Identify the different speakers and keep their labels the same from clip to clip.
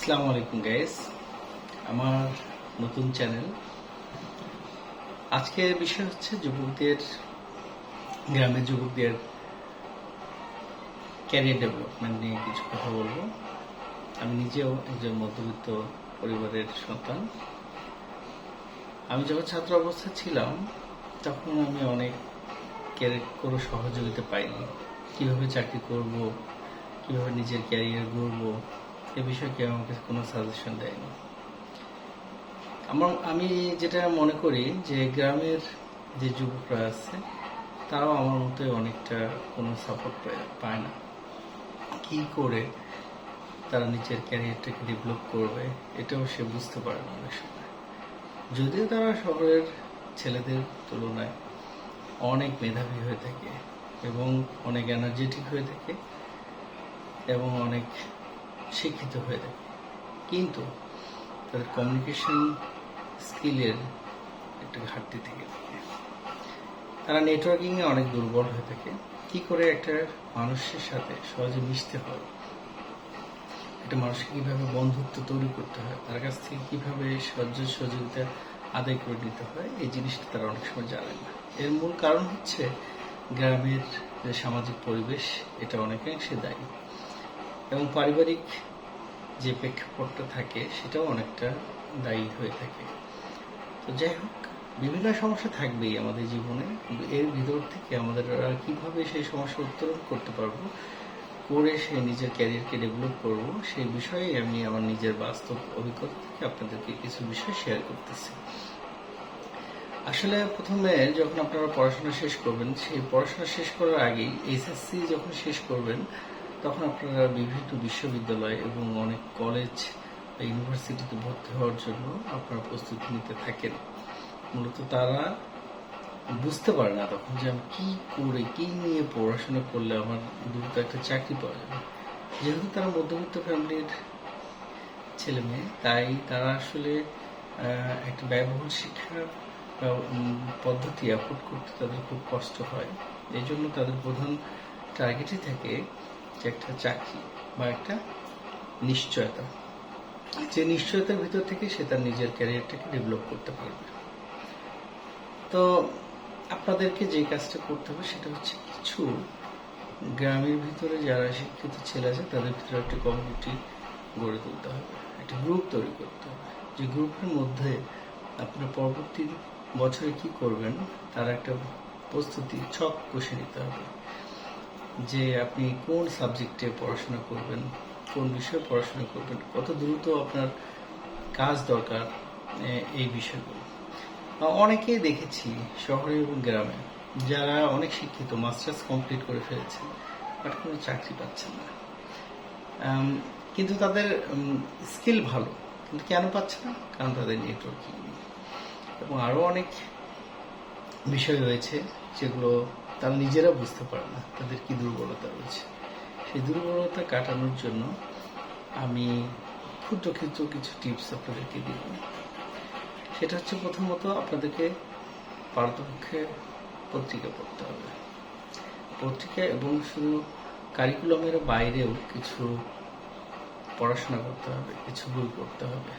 Speaker 1: আসসালামু আলাইকুম গাইস আমার নতুন চ্যানেল আজকের বিষয় হচ্ছে যুবকদের, গ্রামের যুবকদের ক্যারিয়ার ডেভেলপমেন্ট নিয়ে কিছু কথা বলব। আমি নিজেও একজন মধ্যবিত্ত পরিবারের সন্তান। আমি যখন ছাত্র অবস্থায় ছিলাম, তখন আমি অনেক ক্যারিয়ার কোনো সহযোগিতা পাইনি। কীভাবে চাকরি করব, কীভাবে নিজের ক্যারিয়ার গড়বো এ বিষয়ে কেউ আমাকে কোনো সাজেশন দেয়নি। আমার আমি যেটা মনে করি যে গ্রামের যে যুবকরা আছে, তারাও আমার মতোই অনেকটা কোনো সাপোর্ট পায় না। কি করে তারা নিজের ক্যারিয়ারটাকে ডেভেলপ করবে, এটাও সে বুঝতে পারে না অনেক সময়। যদিও তারা শহরের ছেলেদের তুলনায় অনেক মেধাবী হয়ে থাকে এবং অনেক এনার্জেটিক হয়ে থাকে এবং অনেক শিক্ষিত হয়ে থাকে। কিন্তু তাদের কমিউনিকেশন স্কিলের একটা ঘাটতি থেকে থাকে। তারা নেটওয়ার্কিংয়ে অনেক দুর্বল হয়ে থাকে। কি করে একটা মানুষের সাথে সহজে মিশতে হয়? একটা মানুষকে কীভাবে বন্ধুত্ব তৈরি করতে হয়? তার কাছ থেকে কীভাবে সাহায্য সহযোগিতা আদায় করে নিতে হয়? এই জিনিসটা তারা অনেক সময় জানে না। এর মূল কারণ হচ্ছে গ্রামের যে সামাজিক পরিবেশ, এটা অনেকাংশে দায়ী। এবং পারিবারিক যে প্রেক্ষাপটটা থাকে, সেটাও অনেকটা দায়ী হয়ে থাকে। তো যাই হোক, বিভিন্ন সমস্যা থাকবেই আমাদের জীবনে। এর ভিতর থেকে আমাদের কীভাবে সেই সমস্যা উত্তরণ করতে পারব, করে সে নিজের ক্যারিয়ারকে ডেভেলপ করব, সেই বিষয়ে আমি আমার নিজের বাস্তব অভিজ্ঞতা থেকে আপনাদেরকে কিছু বিষয় শেয়ার করতেছি। আসলে প্রথমে যখন আপনারা পড়াশোনা শেষ করবেন, সেই পড়াশোনা শেষ করার আগেই এইচএসসি যখন শেষ করবেন তখন আপনারা বিভিন্ন বিশ্ববিদ্যালয় এবং অনেক কলেজ বা ইউনিভার্সিটিতে ভর্তি হওয়ার জন্য আপনারা প্রস্তুতি নিতে থাকেন। মূলত তারা বুঝতে পারে না তখন যে আমি কি করে, কি নিয়ে পড়াশোনা করলে আমার দ্রুত একটা চাকরি পাওয়া যাবে। যেহেতু তারা মধ্যবিত্ত ফ্যামিলির ছেলে মেয়ে, তাই তারা আসলে একটা ব্যয়বহুল শিক্ষার পদ্ধতি অ্যাফোর্ড করতে তাদের খুব কষ্ট হয়। এই জন্য তাদের প্রধান টার্গেটই থাকে যে একটা চাকরি বা একটা নিশ্চয়তা। যে নিশ্চয়তার ভিতর থেকে সে তার নিজের ক্যারিয়ারটাকে ডেভেলপ করতে পারবে। তো আপনাদেরকে যে কাজটা করতে হবে সেটা হচ্ছে কিছু গ্রামের ভিতরে যারা শিক্ষিত ছেলে আছে, তাদের ভিতরে একটা কমিউনিটি গড়ে তুলতে হবে, একটা গ্রুপ তৈরি করতে হবে। যে গ্রুপের মধ্যে আপনার পরবর্তী বছরে কি করবেন, তার একটা প্রস্তুতি, ছক কষে নিতে হবে। যে আপনি কোন সাবজেক্টে পড়াশোনা করবেন, কোন বিষয়ে পড়াশোনা করবেন, কত দ্রুত আপনার কাজ দরকার এই বিষয়গুলো। অনেকেই দেখেছি শহরে এবং গ্রামে যারা অনেক শিক্ষিত, মাস্টার্স কমপ্লিট করে ফেলেছে, বাট কোনো চাকরি পাচ্ছেন না। কিন্তু তাদের স্কিল ভালো, কিন্তু কেন পাচ্ছে না? কারণ তাদের নেটওয়ার্কিং এবং আরও অনেক বিষয় রয়েছে যেগুলো তারা নিজেরা বুঝতে পারে না তাদের কি দুর্বলতা রয়েছে। সেই দুর্বলতা কাটানোর জন্য আমি ক্ষুদ্র ক্ষুদ্র কিছু টিপস আপনাদেরকে দিব সেটা হচ্ছে প্রথমত আপনাদেরকে পারতপক্ষে পত্রিকা পড়তে হবে। পত্রিকা এবং শুধু কারিকুলামের বাইরেও কিছু পড়াশোনা করতে হবে, কিছু বই পড়তে হবে,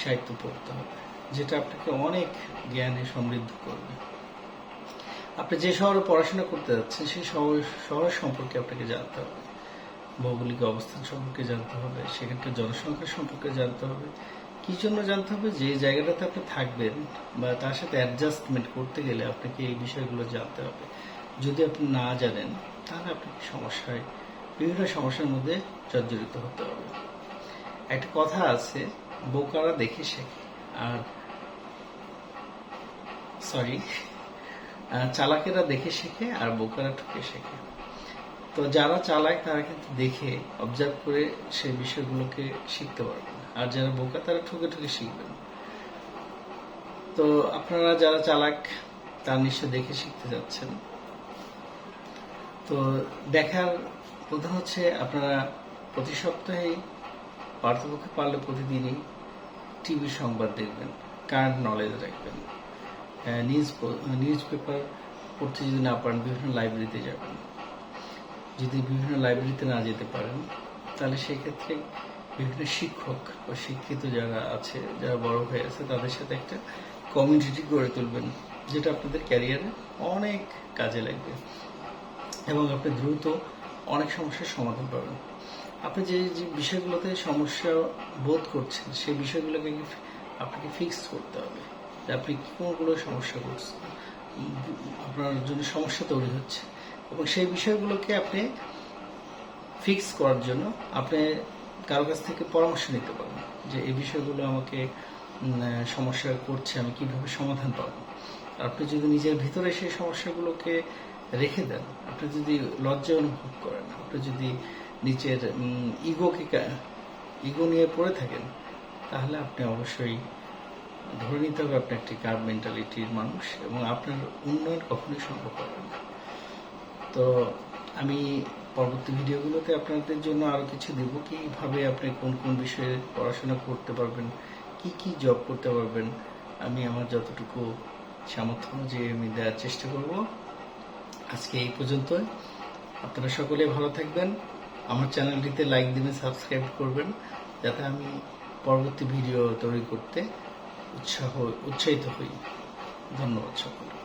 Speaker 1: সাহিত্য পড়তে হবে, যেটা আপনাকে অনেক জ্ঞানে সমৃদ্ধ করবে। আপনি যে শহরে পড়াশোনা করতে যাচ্ছেন, সেই শহর শহর সম্পর্কে আপনাকে জানতে হবে। ভৌগোলিক অবস্থান সম্পর্কে জানতে হবে, সেখানকার জনসংখ্যা সম্পর্কে জানতে হবে। কি জন্য জানতে হবে? যে জায়গাটাতে আপনি থাকবেন বা তার সাথে অ্যাডজাস্টমেন্ট করতে গেলে আপনাকে এই বিষয়গুলো জানতে হবে। যদি আপনি না জানেন, তাহলে আপনাকে সমস্যায় বিভিন্ন সমস্যার মধ্যে জর্জরিত হতে হবে। একটা কথা আছে, বোকারা দেখে শেখে। আর সরি চালাকেরা দেখে শেখে আর বোকারা ঠকে শেখে। তো যারা চালায় তারা কিন্তু দেখে অবজার্ভ করে সেই বিষয়গুলোকে শিখতে পারবে আর যারা বোকা, তারা ঠকে ঠকে শিখবেন তো আপনারা যারা চালাক, তার নিশ্চয় দেখে শিখতে যাচ্ছেন। তো দেখার প্রধান হচ্ছে, আপনারা প্রতি সপ্তাহে পার্থপক্ষে পারলে প্রতিদিনই টিভি সংবাদ দেখবেন কারেন্ট নলেজ রাখবেন। নিউজ নিউজ পেপার পড়তে যদি না পারেন, বিভিন্ন লাইব্রেরিতে যাবেন। যদি বিভিন্ন লাইব্রেরিতে না যেতে পারেন, তাহলে সেক্ষেত্রে বিভিন্ন শিক্ষক বা শিক্ষিত যারা আছে, যারা বড় হয়ে আছে, তাদের সাথে একটা কমিউনিটি গড়ে তুলবেন, যেটা আপনাদের ক্যারিয়ারে অনেক কাজে লাগবে এবং আপনি দ্রুত অনেক সমস্যার সমাধান পাবেন। আপনি যে যে বিষয়গুলোতে সমস্যা বোধ করছেন, সেই বিষয়গুলোকে আপনাকে ফিক্স করতে হবে। আপনি কোনগুলো সমস্যা করছেন? আপনার জন্য সমস্যা তৈরি হচ্ছে, এবং সেই বিষয়গুলোকে আপনি ফিক্স করার জন্য আপনি কারও কাছ থেকে পরামর্শ নিতে পারেন যে এই বিষয়গুলো আমাকে সমস্যা করছে, আমি কীভাবে সমাধান পাবো? আপনি যদি নিজের ভিতরে সেই সমস্যাগুলোকে রেখে দেন, আপনি যদি লজ্জা অনুভব করেন, আপনি যদি নিজের ইগোকে ইগো নিয়ে পড়ে থাকেন, তাহলে আপনি অবশ্যই ধরে নিতে হবে আপনি একটি কার মেন্টালিটির মানুষ এবং আপনার উন্নয়ন কখনোই সম্ভব হবে না। তো আমি পরবর্তী ভিডিওগুলোতে আপনাদের জন্য আরও কিছু দেব। কীভাবে আপনি কোন কোন বিষয়ে পড়াশোনা করতে পারবেন? কি কি জব করতে পারবেন? আমি আমার যতটুকু সামর্থ্য অনুযায়ী আমি দেওয়ার চেষ্টা করব। আজকে এই পর্যন্ত আপনারা সকলে ভালো থাকবেন। আমার চ্যানেলটিতে লাইক দিবেন সাবস্ক্রাইব করবেন, যাতে আমি পরবর্তী ভিডিও তৈরি করতে উৎসাহ উৎসাহিত হই। ধন্যবাদ সকলকে।